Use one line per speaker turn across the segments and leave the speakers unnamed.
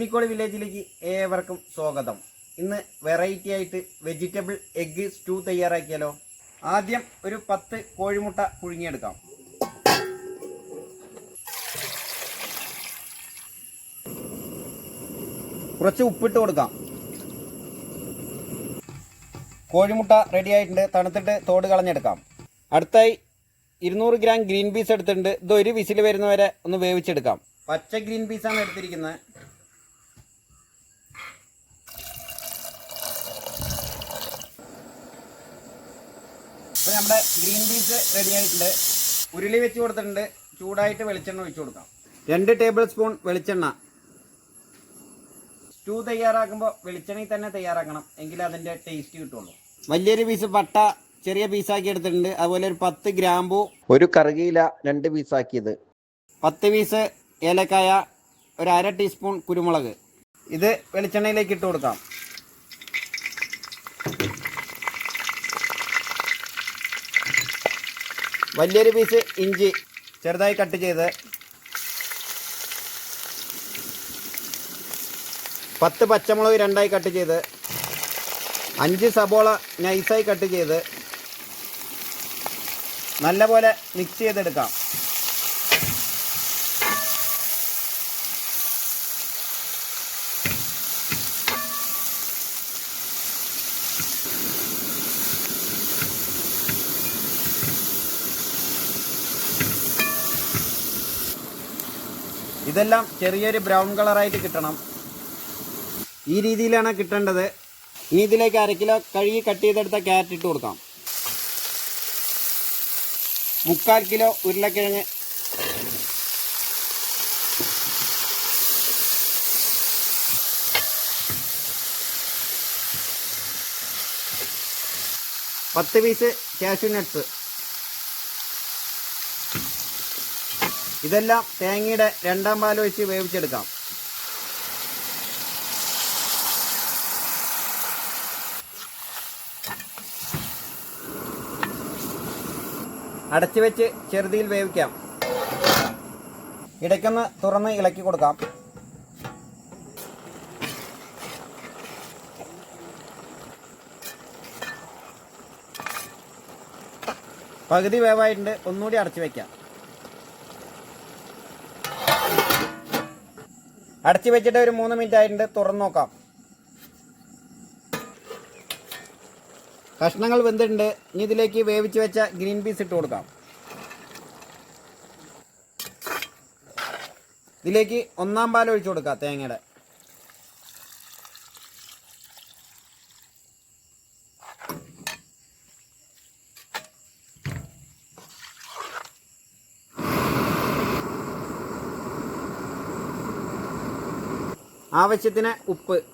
ചീനിക്കോട് വില്ലേജിലേക്ക് ഏവർക്കും സ്വാഗതം. ഇന്ന് വെറൈറ്റി ആയിട്ട് വെജിറ്റബിൾ എഗ്ഗ് സ്റ്റൂ തയ്യാറാക്കിയാലോ? ആദ്യം ഒരു പത്ത് കോഴിമുട്ട പുഴുങ്ങിയെടുക്കാം. കുറച്ച് ഉപ്പിട്ട് കൊടുക്കാം. കോഴിമുട്ട റെഡി ആയിട്ടുണ്ട്. തണുത്തിട്ട് തോട് കളഞ്ഞെടുക്കാം. അടുത്തായി ഇരുന്നൂറ് ഗ്രാം ഗ്രീൻ പീസ് എടുത്തിട്ടുണ്ട്. ഇത് ഒരു വിസിൽ വരുന്നവരെ ഒന്ന് വേവിച്ചെടുക്കാം. പച്ച ഗ്രീൻ പീസാണ് എടുത്തിരിക്കുന്നത്. അപ്പോൾ നമ്മുടെ ഗ്രീൻ പീസ് റെഡി ആയിട്ടുണ്ട്. ഉരുളി വെച്ച് കൊടുത്തിട്ടുണ്ട്. ചൂടായിട്ട് വെളിച്ചെണ്ണ ഒഴിച്ചു കൊടുക്കാം. രണ്ട് ടേബിൾ സ്പൂൺ വെളിച്ചെണ്ണ. സ്റ്റൂ തയ്യാറാക്കുമ്പോൾ വെളിച്ചെണ്ണയിൽ തന്നെ തയ്യാറാക്കണം. എങ്കിലേ അതിന്റെ ടേസ്റ്റ് കിട്ടുള്ളൂ. വലിയൊരു പീസ് പട്ട ചെറിയ പീസാക്കി എടുത്തിട്ടുണ്ട്. അതുപോലെ ഒരു പത്ത് ഗ്രാമ്പു. ഒരു കറുകയില രണ്ട് പീസാക്കിയത് പത്ത് പീസ് ഏലക്കായ ഒരു അര ടീസ്പൂൺ കുരുമുളക്. ഇത് വെളിച്ചെണ്ണയിലേക്ക് ഇട്ട് കൊടുക്കാം. വലിയൊരു പീസ് ഇഞ്ചി ചെറുതായി കട്ട് ചെയ്ത് പത്ത് പച്ചമുളക് രണ്ടായി കട്ട് ചെയ്ത് അഞ്ച് സബോള നൈസായി കട്ട് ചെയ്ത് നല്ലപോലെ മിക്സ് ചെയ്തെടുക്കാം. ഇതെല്ലാം ചെറിയൊരു ബ്രൗൺ കളറായിട്ട് കിട്ടണം. ഈ രീതിയിലാണ് കിട്ടേണ്ടത്. ഇനി ഇതിലേക്ക് അര കിലോ കഴുകി കട്ട് ചെയ്തെടുത്ത ക്യാരറ്റ് ഇട്ട് കൊടുക്കാം. മുക്കാൽ കിലോ ഉരുളക്കിഴങ്ങ്. പത്ത് പീസ് കാഷ്യൂ നട്ട്സ് ഇതെല്ലാം തേങ്ങയുടെ രണ്ടാം പാലൊഴിച്ച് വേവിച്ചെടുക്കാം. അടച്ചുവെച്ച് ചെറുതിയിൽ വേവിക്കാം. ഇടയ്ക്കൊന്ന് തുറന്ന് ഇളക്കി കൊടുക്കാം. പകുതി വേവായിട്ടുണ്ട്. ഒന്നുകൂടി അടച്ചു വെക്കാം അടച്ചു വെച്ചിട്ട് ഒരു മൂന്ന് മിനിറ്റ് ആയിട്ടുണ്ട്. തുറന്നു നോക്കാം. കഷ്ണങ്ങൾ വെന്തിട്ടുണ്ട്. ഇനി ഇതിലേക്ക് വേവിച്ച് വെച്ച ഗ്രീൻ പീസ് ഇട്ട് കൊടുക്കാം. ഇതിലേക്ക് ഒന്നാം പാൽ ഒഴിച്ചു കൊടുക്കാം തേങ്ങയുടെ. ആവശ്യത്തിന് ഉപ്പ്.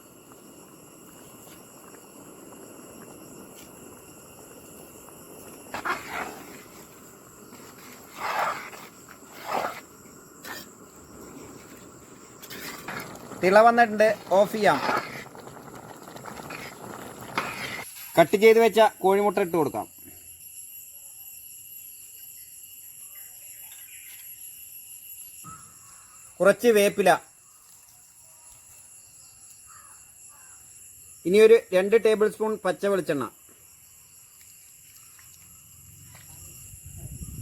തിള വന്നിട്ടുണ്ട് ഓഫ് ചെയ്യാം. കട്ട് ചെയ്ത് വെച്ച കോഴിമുട്ട ഇട്ട് കൊടുക്കാം. കുറച്ച് വേപ്പില. ഇനി ഒരു രണ്ട് ടേബിൾ സ്പൂൺ പച്ച വെളിച്ചെണ്ണ.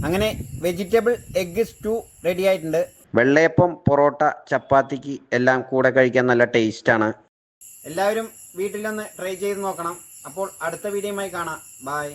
അങ്ങനെ വെജിറ്റബിൾ എഗ്ഗ് സ്റ്റൂ റെഡി ആയിട്ടുണ്ട്. വെള്ളയപ്പം പൊറോട്ട ചപ്പാത്തിക്ക് എല്ലാം കൂടെ കഴിക്കാൻ നല്ല ടേസ്റ്റാണ്. എല്ലാവരും വീട്ടിലൊന്ന് ട്രൈ ചെയ്ത് നോക്കണം. അപ്പോൾ അടുത്ത വീഡിയോയുമായി കാണാം. ബായ്